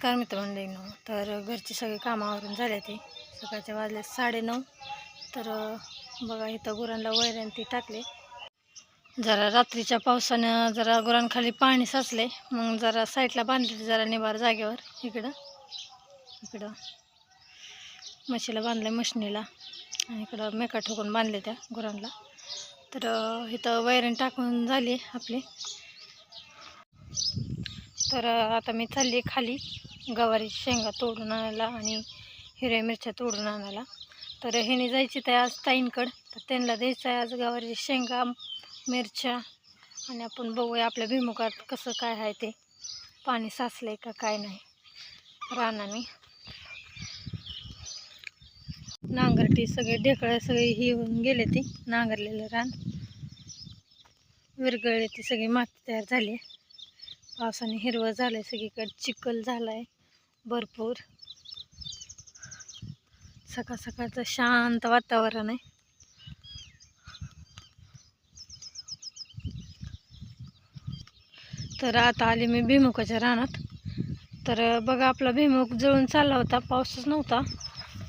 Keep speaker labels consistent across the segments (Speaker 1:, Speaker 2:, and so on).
Speaker 1: नमस्कार मित्रमंडळींनो तर घरची सगळी कामावरून झाले ते. सकाळच्या वाजले साडेनऊ. तर बघा इथं गुरांना वैरण ती टाकले. जरा रात्रीच्या पावसानं जरा गुरांखाली पाणी साचले. मग जरा साईडला बांधले जरा निभार जागेवर. इकडं. इकडं. म्हशीला बांधलं मशनीला आणि इकडं मेका ठोकून बांधले त्या गुरांना तर इथं वैरण टाकून झाली आपली. तर आता मी चालली खाली. गवारी शेंगा तोडून आणायला आणि हिरव्या मिरच्या तोडून आणायला. तर ह्याने जायची तर आज ताईंकडं. तर त्यांना द्यायचं आहे आज गवारीची शेंगा मिरच्या आणि आपण बघूया आपल्या भिमुखात कसं काय आहे ते. पाणी साचलंय का काय नाही. रानाने नांगरटी सगळे ढेकळं सगळे ही होऊन गेले ते. नांगरलेलं रान. विरगळले ती सगळी माती तयार झाली आहे. पावसाने हिरवं झालंय सगळीकडे चिखल झालाय. भरपूर. सकाळ सकाळचं शांत वातावरण आहे. तर आता आले मी भिमुखाच्या रानात. तर बघा आपला भिमुख जळून चालला होता. पाऊसच नव्हता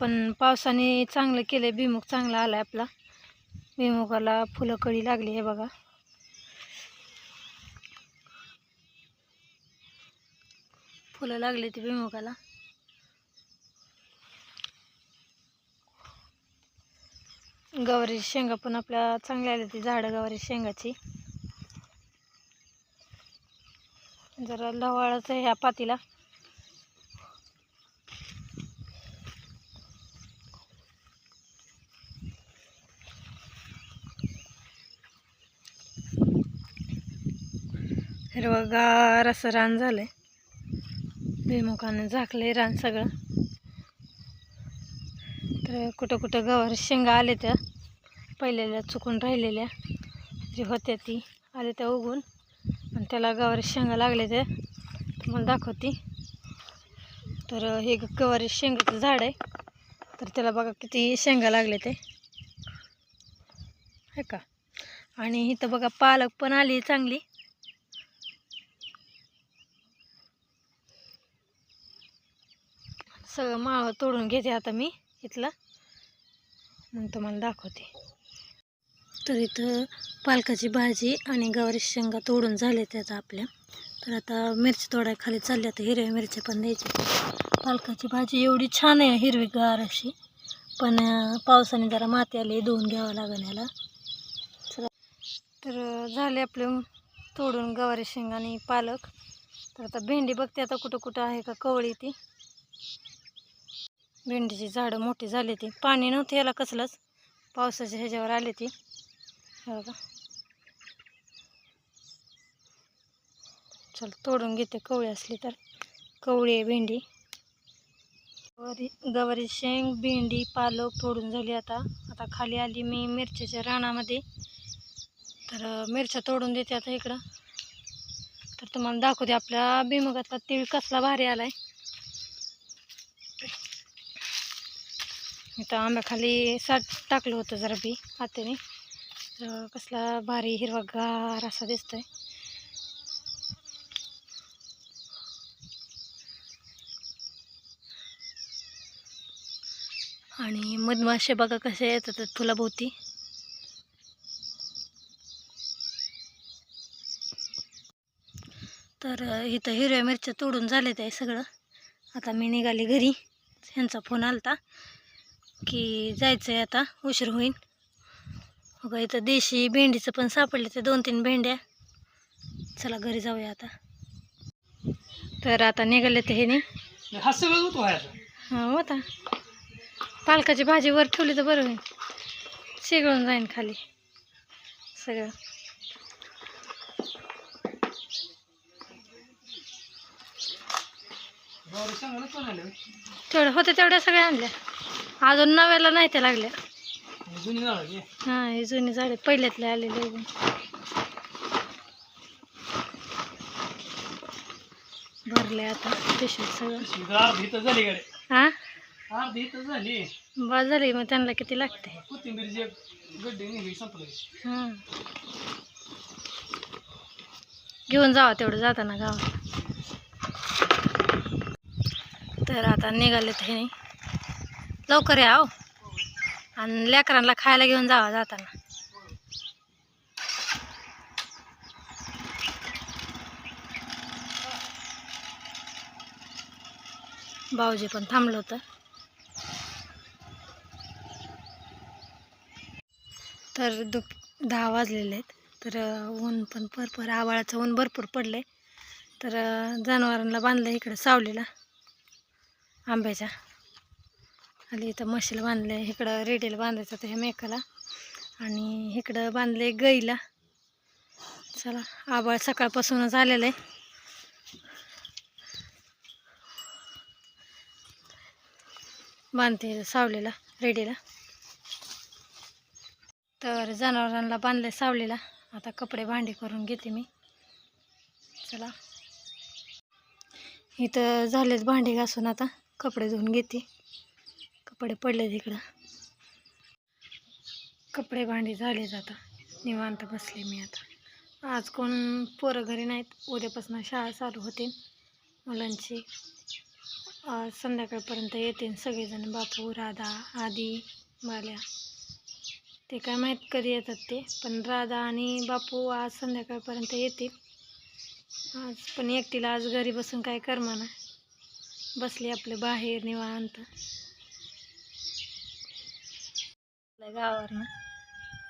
Speaker 1: पण पावसाने चांगलं केलं भिमुख चांगला आलाय आपला. भिमुखाला फुलं कळी लागली आहे बघा. फुलं लागली ती भिमुखाला गवारीची शेंगा पण आपल्या चांगल्या आल्या ती झाडं गवारी शेंगाची. जरा लवाळाचं आहे ह्या पातीला. हिरवगार असं रान झालंय. भुईमुखानं झाकलंय रान सगळं. तर कुठं कुठं गवार शेंगा आले त्या पहिलेल्या चुकून राहिलेल्या जे होत्या ती आले त्या उगून. आणि त्याला गवारी शेंगा लागल्या त्या तुम्हाला दाखवते. तर हे गवारी शेंगाचं झाड आहे. तर त्याला बघा किती शेंगा लागले ते आहे का? आणि इथं बघा पालक पण आली चांगली. सगळं मावं तोडून घेते आता मी इथला. मग तुम्हाला दाखवते. तर इथं पालकाची भाजी आणि गवारी शेंगा तोडून झाले त्याचा आपल्या. तर आता मिरची तोडाय खाली चालल्या तर हिरव्या मिरच्या पण द्यायच्या. पालकाची भाजी एवढी छान आहे हिरवीगार अशी. पण पावसाने जरा माती आली धुवून घ्यावं लागेल याला. चला. तर झाले आपले तोडून गवारी शेंगा आणि पालक. तर आता भेंडी बघते आता कुठं कुठं आहे का कवळी ती. भेंडीची झाडं मोठी झाली ती पाणी नव्हते याला कसलंच. पावसाच्या ह्याच्यावर आली ती. बघा. चल तोडून घेते कवळी असली तर. कवळी आहे भेंडी. गवारी गवारी शेंग भेंडी पालक तोडून झाली आता. आता खाली आली मी मिरच्याच्या रानामध्ये. तर मिरच्या तोडून देते आता इकडं. तर तुम्हाला दाखवते आपल्या भीमगातला तीळ कसला भारी आला आहे इथं आंब्याखाली साठ टाकलं होतं जरा बी हाताने तर कसला भारी हिरवागार असा दिसतोय. आणि मधमाशे बघा कसे येतात फुलाभोवती. तर इथं हिरव्या मिरच्या तोडून झाले ते सगळं. आता मी निघाली घरी. ह्यांचा फोन आलता. की जायचं आहे आता उशीर होईल बघा इथं देशी भेंडीचं पण सापडले ते दोन तीन भेंड्या. चला घरी जाऊया आता. तर आता निघाले ते
Speaker 2: हा सगळं होतो
Speaker 1: हां होता पालकाची भाजी वर ठेवली तर बरं होईल. शिगळून जाईन खाली. सगळं. तेवढ्या होत्या तेवढ्या सगळ्या आणल्या. अजून नव्याला नाही त्या लागल्या. हां हे. जुनी झाडे पहिल्यातले आलेले अजून भरले आता पिशवीत सगळं. हां? बस झाली मग त्यांना किती लागते हां. घेऊन जावा तेवढं जाताना गावात तर आता निघालेत हे नाही. लवकर या हो. आणि लेकरांना खायला घेऊन जावा जाताना. भाऊजी पण थांबलं होतं. तर दु दहा वाजलेले आहेत. तर ऊन पण भरपूर आवाळाचं ऊन भरपूर पडलं आहे तर जनावरांना बांधलं इकडं सावलीला आंब्याच्या. आली इथं म्हशीला बांधलं आहे इकडं रेडीला बांधायचं होतं ह्या मेकाला. आणि इकडं बांधलं आहे चला आबाळ सकाळपासूनच आलेलं आहे बांधते सावलीला रेडीला. तर जनावरांना बांधले सावलीला. आता कपडे भांडी करून घेते मी. चला. इथं झालेच भांडी घासून आता कपडे धुवून घेते. कपडे पडले तिकडं. कपडे भांडी झालेच आता. निवांत बसले मी आता. आज कोण पोरं घरी नाहीत. उद्यापासून शाळा चालू होतील. मुलांची. आज संध्याकाळपर्यंत येतील सगळेजण. बापू राधा आदी बाल्या. ते काय माहीत कधी येतात ते. पण राधा आणि बापू आज संध्याकाळपर्यंत येतील. आज पण एकटीला आज घरी बसून काय करमाना. बसली आपले बाहेर निवांत. गावावरनं.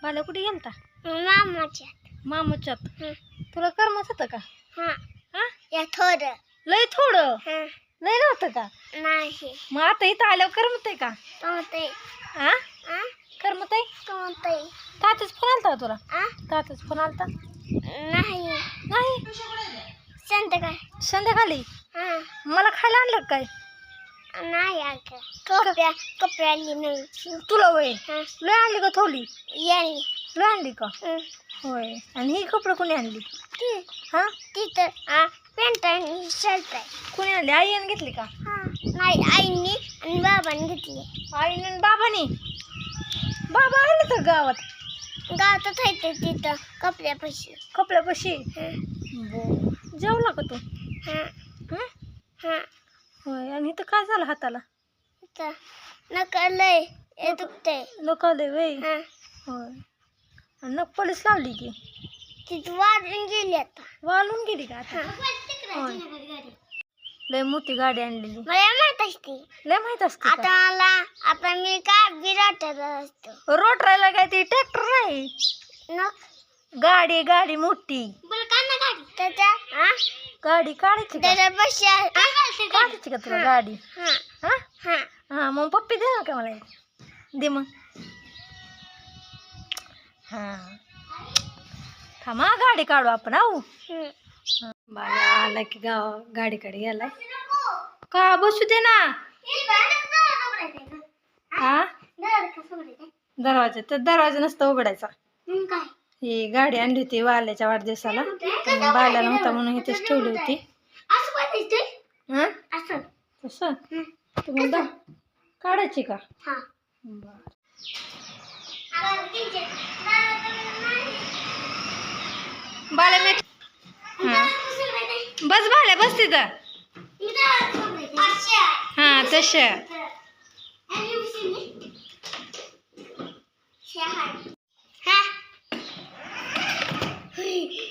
Speaker 1: बाला कुठे गेलता?
Speaker 3: मामाच्या.
Speaker 1: मामाच्यात.
Speaker 3: हं.
Speaker 1: तुला करमत होतं का?
Speaker 3: हा.
Speaker 1: हा?
Speaker 3: या थोडं.
Speaker 1: लय थोडं?
Speaker 3: हा.
Speaker 1: लय नव्हतं का?
Speaker 3: नाही.
Speaker 1: मग आता इथं आल्यावर करमत का?
Speaker 3: कोणते
Speaker 1: हा?
Speaker 3: आ
Speaker 1: करमत आहे
Speaker 3: कोणते
Speaker 1: तातच फोन आलता का तुला?
Speaker 3: आ?
Speaker 1: तातच फोन आलता?
Speaker 3: नाही.
Speaker 1: नाही?
Speaker 3: संध्याकाळ.
Speaker 1: संध्याकाळी?
Speaker 3: हा.
Speaker 1: मला खायला आणलं का काय?
Speaker 3: नाही अगं कपड्या कपड्या आली नाही
Speaker 1: तुला वय?
Speaker 3: हा.
Speaker 1: लय आणली का थोली?
Speaker 3: याली
Speaker 1: लय आणली का?
Speaker 3: हं.
Speaker 1: होय. आणि ही कपडे कोणी आणली?
Speaker 3: ती.
Speaker 1: हा?
Speaker 3: तिथं आ पॅन्ट आणि शर्ट आहे.
Speaker 1: कोणी आणली? आईने घेतली का?
Speaker 3: हा. नाही आईने आणि बाबाने घेतली.
Speaker 1: आईने आणि बाबाने? बाबा आले तर गावात.
Speaker 3: गावातच आहे ते तिथं कपड्यापाशी.
Speaker 1: कपड्यापाशी?
Speaker 3: हं.
Speaker 1: बरं. जेवला का तू?
Speaker 3: हा.
Speaker 1: हं?
Speaker 3: हा.
Speaker 1: होय आणि इथं काय झालं हाताला?
Speaker 3: इथं नका लय हे दुखतंय.
Speaker 1: नको दे वय
Speaker 3: हा.
Speaker 1: होय. आणि नक पोलीस लावली की?
Speaker 3: तिथं वाढून गेली आता.
Speaker 1: वाळून गेली का आता? होय. लय मोठी गाडी आणलेली.
Speaker 3: मला माहीत असते.
Speaker 1: लय माहीत असते
Speaker 3: आता मला आता मी काय बिराटत असतो.
Speaker 1: रोटरायला काय ती ट्रॅक्टर नाही
Speaker 3: न
Speaker 1: गाडी गाडी मोठी.
Speaker 3: त्याच्या हा?
Speaker 1: गाडी काढायची का?
Speaker 3: त्याच्या पैसे
Speaker 1: काढायची का तुला गाडी?
Speaker 3: हा
Speaker 1: हा.
Speaker 3: हा?
Speaker 1: हा मग पप्पी दे ना का मला एक. दे मग. हा. थांबा गाडी काढू आपण आऊ. बाळा आला की गाव गाडीकडे गेलाय का बसू दे ना? हा? दरवाजा तर दरवाजा नसतं उघडायचा.
Speaker 3: काय?
Speaker 1: ही गाडी आणली होती वाल्याच्या वाढदिवसाला. बाल्याला नव्हता म्हणून इथेच ठेवली होती.
Speaker 3: असं
Speaker 1: तसं? तुम्ही दा काढायची का? बर. बाल्या मी बस बाल्या बस तिथं. हा तशा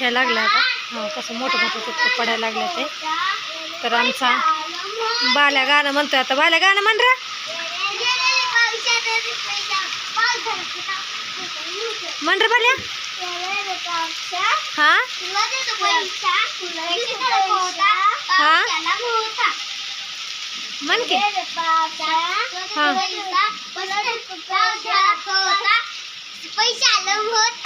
Speaker 1: तर लागला आता कसं मोठं मोठं तिथं पडायला लागलं ते तर आमचा बाल्या गाणं म्हणतो आता. बाल्या गाणं म्हण रा. म्हण रे बाल्या. हा? हा? म्हण की.
Speaker 3: पैसे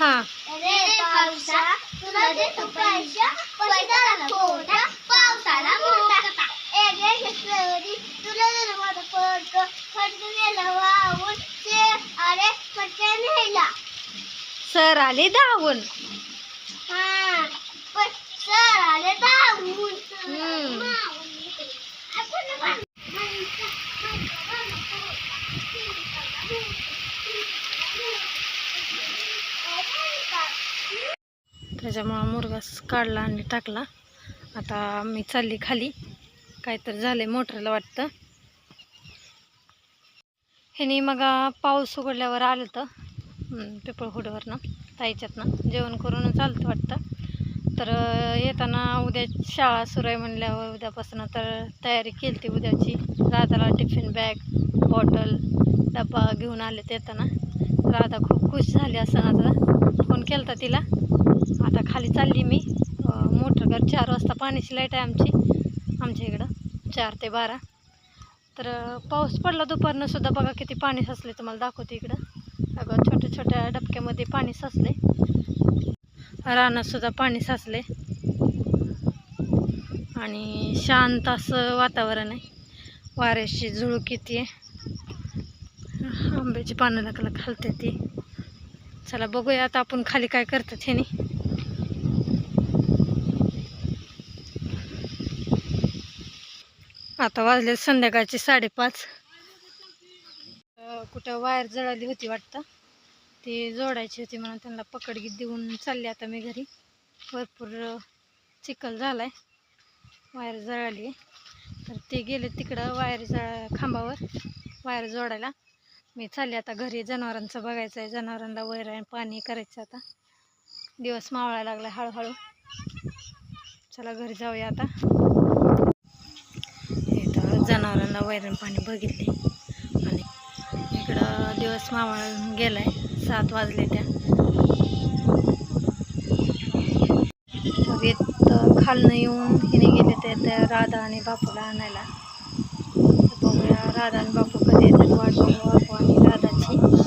Speaker 1: हां.
Speaker 3: रे पावसा तुला देतो पैसा पैशाला थोडा पावसाला मोठा एक एक शेतकरी तुला देतो माझा फडक फडक गेला वाहून ते अरे पटक्या नेला
Speaker 1: सर आले धावून
Speaker 3: हा पण सर आले धावून
Speaker 1: हम्म.
Speaker 3: आपण
Speaker 1: त्याच्यामुळं मुरगास काढला आणि टाकला. आता मी चालली खाली. काहीतरी झालंय मोटरला वाटतं. ह्यानी मग पाऊस उघडल्यावर आलं तर पिपळहुडवरनं ताईच्यातनं. जेवण करूनच आलं वाटतं. तर येताना उद्या शाळा सुरू आहे म्हणल्यावर उद्यापासून तर तयारी केली ती उद्याची. राधाला टिफिन बॅग बॉटल डब्बा घेऊन आले येताना. राधा खूप खुश झाली असं आता फोन केला होता तिला. आता खाली चालली मी. मोठं मोटरकर चार वाजता पाण्याची लाइट आहे आमची. आमच्या इकडं चार ते बारा. तर पाऊस पडला दुपारनं सुद्धा बघा किती पाणी साचले तुम्हाला दाखवते इकडं. अगं छोट्या छोट्या डबक्यामध्ये पाणी साचले रानात सुद्धा पाणी साचले आणि शांत असं वातावरण आहे. वाऱ्याची झुळूक येते. आंब्याची पानं लागला खालते ती चला बघूया आता आपण खाली काय करतात ह्यानी. आता वाजले संध्याकाळचे साडेपाच. कुठं वायर जळाली होती वाटतं. ती जोडायची होती म्हणून त्यांना पकडगी देऊन चालले आता मी घरी. भरपूर चिखल झाला आहे वायर जळाली. आहे. तर ते गेले तिकडं वायर जळ खांबावर वायर जोडायला. मी चालले आता घरी. जनावरांचं बघायचं आहे जनावरांना वैर आणि पाणी करायचं आता. दिवस मावळायला लागला हळूहळू. चला घरी जाऊया आता. जनावरांना वैरण पाणी बघितले. आणि इकडं दिवस मावळ गेलाय सात वाजले त्या. तर खालनं येऊन हिने गेले ते त्या राधा आणि बापूला आणायला. बघूया राधा आणि बापू कधी येतात वाट बघू बापू आणि राधाची.